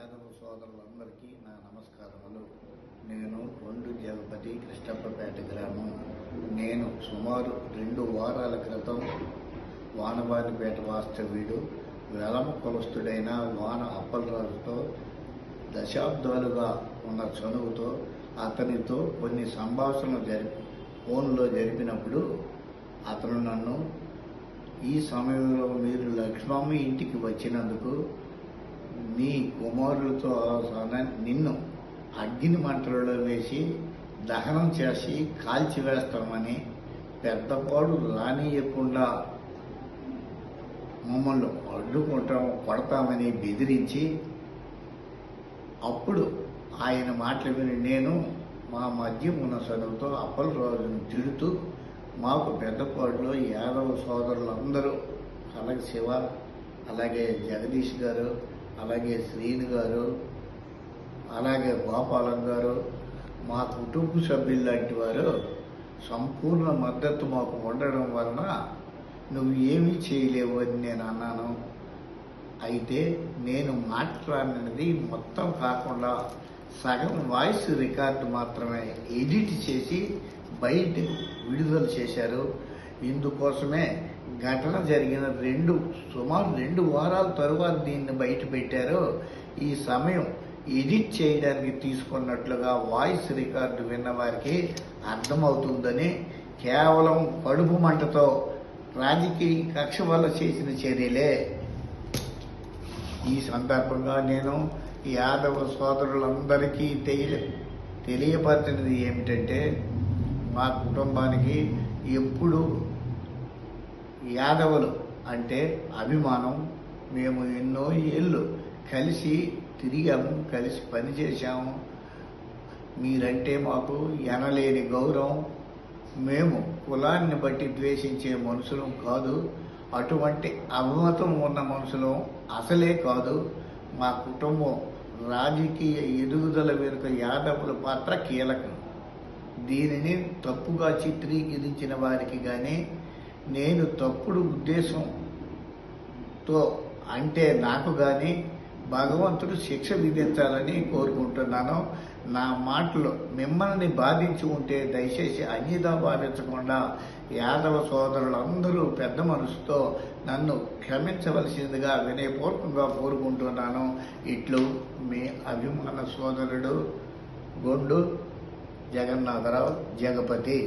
యాదవ సోదరులందరికీ నా నమస్కారములు. నేను ఒండు జగపతి కృష్ణప్పపేట గ్రామం. నేను సుమారు రెండు వారాల క్రితం వానవారిపేట వాస్తవ్యుడు వెలమ కులస్తుడైన వాన అప్పలరాజుతో దశాబ్దాలుగా ఉన్న చనువుతో అతనితో కొన్ని సంభాషణలు జరిపి ఫోన్లో జరిపినప్పుడు అతను నన్ను ఈ సమయంలో మీరు లక్ష్మమ్మ ఇంటికి వచ్చినందుకు నీ కుమారులతో నిన్ను అగ్ని మంటలలో వేసి దహనం చేసి కాల్చివేస్తామని పెద్దపాడు రానియకుండా మమ్మల్ని అడ్డుకుంటాం కొడతామని బెదిరించి అప్పుడు ఆయన మాటలు విని నేను మా మధ్య ఉన్న చదువుతో అప్పలరాజును తిడుతూ మాకు పెద్దపాడులో యాదవ సోదరులందరూ అలాగే శివ అలాగే జగదీష్ గారు అలాగే శ్రీను గారు అలాగే గోపాలం గారు మా కుటుంబ సభ్యులు లాంటి వారు సంపూర్ణ మద్దతు మాకు ఉండడం వలన నువ్వు ఏమీ చేయలేవు అని నేను అన్నాను. అయితే నేను మాట్లాడినది మొత్తం కాకుండా సగం వాయిస్ రికార్డు మాత్రమే ఎడిట్ చేసి బయట విడుదల చేశారు. ఇందుకోసమే ఘటన జరిగిన రెండు సుమారు రెండు వారాల తరువాత దీన్ని బయట పెట్టారు. ఈ సమయం ఎడిట్ చేయడానికి తీసుకున్నట్లుగా వాయిస్ రికార్డు విన్న వారికి అర్థమవుతుందని కేవలం కడుపు మంటతో రాజకీయ కక్ష వల్ల చేసిన చర్యలే. ఈ సందర్భంగా నేను యాదవ సోదరులందరికీ తెలియ తెలియపరిచినది ఏమిటంటే మా కుటుంబానికి ఎప్పుడు యాదవులు అంటే అభిమానం మేము ఎన్నో ఏళ్ళు కలిసి తిరిగాము కలిసి పనిచేశాము మీరంటే మాకు ఎనలేని గౌరవం. మేము కులాన్ని బట్టి ద్వేషించే మనుషులం కాదు. అటువంటి అవమతం ఉన్న మనుషులం అసలే కాదు. మా కుటుంబం రాజకీయ ఎదుగుదల వెనుక యాదవుల పాత్ర కీలకం. దీనిని తప్పుగా చిత్రీకరించిన వారికి కానీ నేను తప్పుడు ఉద్దేశంతో అంటే నాకు కానీ భగవంతుడు శిక్ష విధించాలని కోరుకుంటున్నాను. నా మాటలు మిమ్మల్ని బాధించి ఉంటే దయచేసి అన్యదా భావించకుండా యాదవ సోదరులందరూ పెద్ద మనసుతో నన్ను క్షమించవలసిందిగా వినయపూర్వకంగా కోరుకుంటున్నాను. ఇట్లు మీ అభిమాన సోదరుడు గొండు జగన్నాథరావు జగపతి